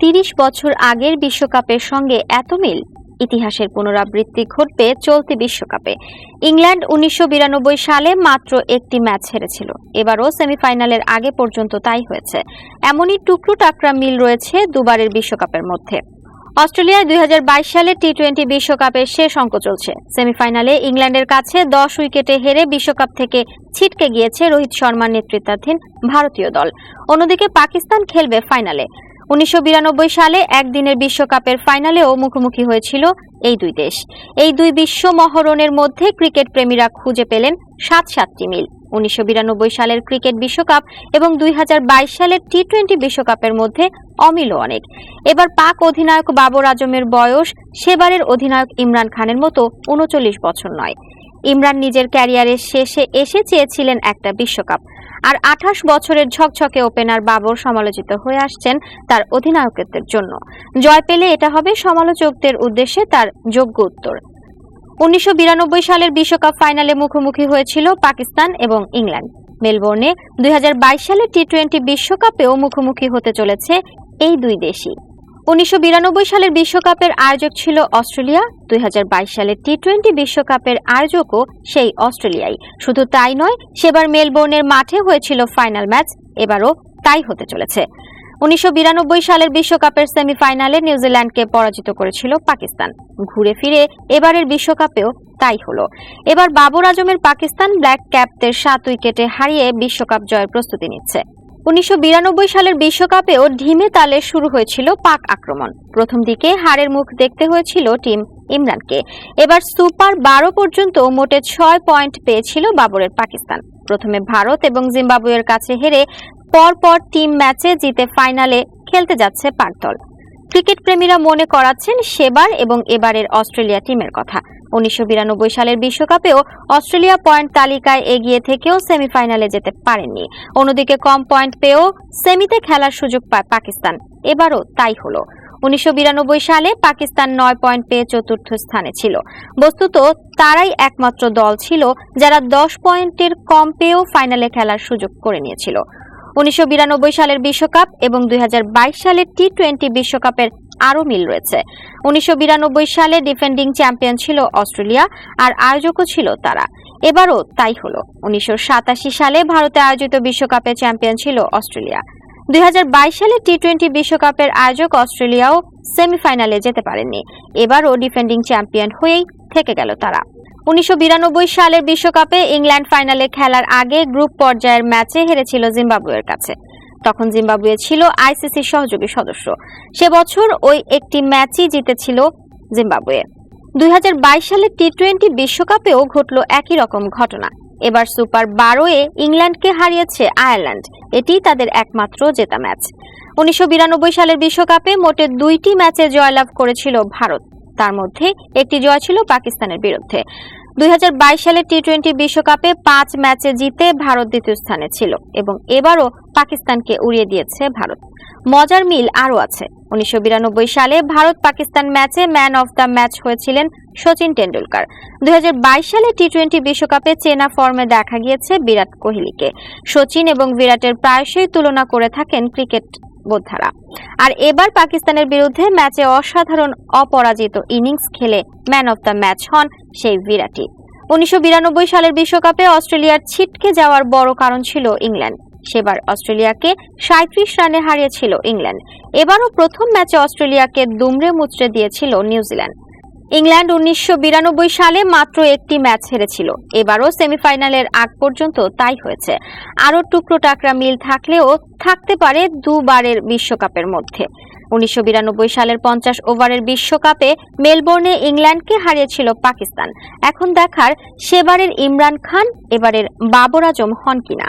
তিরিশ বছর আগের বিশ্বকাপের সঙ্গে এত মিল? ইতিহাসের পুনরাবৃত্তি ঘটবে চলতি বিশ্বকাপে। ইংল্যান্ড উনিশশো সালে মাত্র একটি ম্যাচ হেরেছিল। এবারও সেমিফাইনালের আগে পর্যন্ত তাই হয়েছে। এমনই টুকরো টাকরা মিল রয়েছে দুবারের বিশ্বকাপের মধ্যে। অস্ট্রেলিয়ায় দুই হাজার বাইশ সালে টি টোয়েন্টি বিশ্বকাপের শেষ অঙ্ক চলছে। সেমিফাইনালে ইংল্যান্ডের কাছে দশ উইকেটে হেরে বিশ্বকাপ থেকে ছিটকে গিয়েছে রোহিত শর্মার নেতৃত্বাধীন ভারতীয় দল। অন্যদিকে পাকিস্তান খেলবে ফাইনালে। উনিশশো বিরানব্বই সালে একদিনের বিশ্বকাপের ফাইনালেও মুখোমুখি হয়েছিল এই দুই দেশ। এই দুই বিশ্ব মহরণের মধ্যে ক্রিকেট প্রেমীরা খুঁজে পেলেন সাত সাতটি মিল। উনিশশো বিরানব্বই সালের ক্রিকেট বিশ্বকাপ এবং দুই হাজার বাইশ সালের টি টোয়েন্টি বিশ্বকাপের মধ্যে অমিল অনেক। এবার পাক অধিনায়ক বাবর আজমের বয়স সেবারের অধিনায়ক ইমরান খানের মতো উনচল্লিশ বছর নয়। ইমরান নিজের ক্যারিয়ারের শেষে এসে চেয়েছিলেন একটা বিশ্বকাপ। আর আঠাশ বছরের ঝকঝকে ওপেনার বাবর সমালোচিত হয়ে আসছেন তার অধিনায়কত্বের জন্য। জয় পেলে এটা হবে সমালোচকদের উদ্দেশ্যে তার যোগ্য উত্তর। উনিশশো বিরানব্বই সালের বিশ্বকাপ ফাইনালে মুখোমুখি হয়েছিল পাকিস্তান এবং ইংল্যান্ড। মেলবোর্নে দুই হাজার বাইশ সালে টি টোয়েন্টি বিশ্বকাপেও মুখোমুখি হতে চলেছে এই দুই দেশই। উনিশশো বিরানব্বই সালের বিশ্বকাপের আয়োজক ছিল অস্ট্রেলিয়া, দুই হাজার বাইশ সালের টি টোয়েন্টি বিশ্বকাপের আয়োজকও সেই অস্ট্রেলিয়াই। শুধু তাই নয়, সেবার মেলবোর্নের মাঠে হয়েছিল ফাইনাল ম্যাচ, এবারও তাই হতে চলেছে। উনিশশো বিরানব্বই সালের বিশ্বকাপের সেমিফাইনালে নিউজিল্যান্ডকে পরাজিত করেছিল পাকিস্তান। ঘুরে ফিরে এবারের বিশ্বকাপেও তাই হলো। এবার বাবর আজমের পাকিস্তান ব্ল্যাক ক্যাপদের সাত উইকেটে হারিয়ে বিশ্বকাপ জয়ের প্রস্তুতি নিচ্ছে। উনিশশো বিরানব্বই সালের বিশ্বকাপেও ঢিমে তালে শুরু হয়েছিল পাক আক্রমণ। প্রথম দিকে হারের মুখ দেখতে হয়েছিল টিম ইমরানকে। এবার সুপার বারো পর্যন্ত মোটে ছয় পয়েন্ট পেয়েছিল বাবরের পাকিস্তান। প্রথমে ভারত এবং জিম্বাবুয়ের কাছে হেরে পরপর টিম ম্যাচে জিতে ফাইনালে খেলতে যাচ্ছে পাক দল। ক্রিকেট প্রেমীরা মনে করাচ্ছেন সেবার এবং এবারের অস্ট্রেলিয়া টিমের কথা। উনিশশো বিরানব্বই সালের বিশ্বকাপেও অস্ট্রেলিয়া পয়েন্ট তালিকায় এগিয়ে থেকেও সেমিফাইনালে যেতে পারেননি। অন্যদিকে কম পয়েন্ট পেয়েও সেমিতে খেলার সুযোগ পায় পাকিস্তান। এবারও তাই হলো। উনিশশো বিরানব্বই সালে পাকিস্তান নয় পয়েন্ট পেয়ে চতুর্থ স্থানে ছিল। বস্তুত তারাই একমাত্র দল ছিল যারা দশ পয়েন্টের কম পেয়েও ফাইনালে খেলার সুযোগ করে নিয়েছিল। উনিশশো বিরানব্বই সালের বিশ্বকাপ এবং দুই হাজার বাইশ সালের টি টোয়েন্টি বিশ্বকাপের আরও মিল রয়েছে। উনিশশো বিরানব্বই সালে ডিফেন্ডিং চ্যাম্পিয়ন ছিল অস্ট্রেলিয়া আর আয়োজকও ছিল তারা। এবারও তাই হলো। উনিশশো সালে ভারতে আয়োজিত বিশ্বকাপের চ্যাম্পিয়ন ছিল অস্ট্রেলিয়া। দুই হাজার বাইশ সালে টি টোয়েন্টি বিশ্বকাপের আয়োজক অস্ট্রেলিয়াও সেমিফাইনালে যেতে পারেননি। এবারও ডিফেন্ডিং চ্যাম্পিয়ন হয়েই থেকে গেল তারা। উনিশশো বিরানব্বই সালের বিশ্বকাপে ইংল্যান্ড ফাইনালে খেলার আগে গ্রুপ পর্যায়ের ম্যাচে হেরেছিল জিম্বাবুয়ের কাছে। তখন জিম্বাবুয়ে ছিল আইসিসির সহযোগী সদস্য। সে বছর ওই একটি ম্যাচই জিতেছিল জিম্বাবুয়ে। দুই সালের টি টোয়েন্টি বিশ্বকাপেও ঘটল একই রকম ঘটনা। এবার সুপার বারোয়ে ইংল্যান্ডকে হারিয়েছে আয়ারল্যান্ড। এটি তাদের একমাত্র জেতা ম্যাচ। উনিশশো বিরানব্বই সালের বিশ্বকাপে মোটে দুইটি ম্যাচে জয়লাভ করেছিল ভারত। তার মধ্যে একটি জয় ছিল পাকিস্তানের বিরুদ্ধে। দুই হাজার বাইশ সালের টি টোয়েন্টি বিশ্বকাপে পাঁচ ম্যাচে জিতে ভারত দ্বিতীয় স্থানে ছিল এবং এবারও পাকিস্তানে উড়িয়ে দিয়েছে ভারত। মজার মিল আরও আছে। উনিশশো বিরানব্বই সালে ভারত পাকিস্তান ম্যাচে ম্যান অফ দ্য ম্যাচ হয়েছিলেন সচিন টেন্ডুলকার দুই সালে টি টোয়েন্টি বিশ্বকাপে চেনা ফর্মে দেখা গিয়েছে বিরাট কোহলিকে। সচিন এবং বিরাটের প্রায়শই তুলনা করে থাকেন ক্রিকেট বোদ্ধারা। আর এবার পাকিস্তানের বিরুদ্ধে ম্যাচে অসাধারণ অপরাজিত ইনিংস খেলে ম্যান অফ দ্য ম্যাচ হন সেই বিরাটই। উনিশশো বিরানব্বই সালের বিশ্বকাপে অস্ট্রেলিয়ার ছিটকে যাওয়ার বড় কারণ ছিল ইংল্যান্ড। সেবার অস্ট্রেলিয়াকে সাঁত্রিশ রানে হারিয়েছিল ইংল্যান্ড। এবারও প্রথম ম্যাচে অস্ট্রেলিয়াকে দুমড়ে মুচড়ে দিয়েছিল নিউজিল্যান্ড। ইংল্যান্ড উনিশশো বিরানব্বই সালে মাত্র একটি ম্যাচ হেরেছিল। এবারও সেমিফাইনালের আগ পর্যন্ত তাই হয়েছে। আরও টুকরো টাকরা মিল থাকলেও থাকতে পারে দুবারের বিশ্বকাপের মধ্যে। উনিশশো বিরানব্বই সালের পঞ্চাশ ওভারের বিশ্বকাপে মেলবোর্নে ইংল্যান্ডকে হারিয়েছিল পাকিস্তান। এখন দেখার সেবারের ইমরান খান, এবারের বাবর আজম হন কিনা।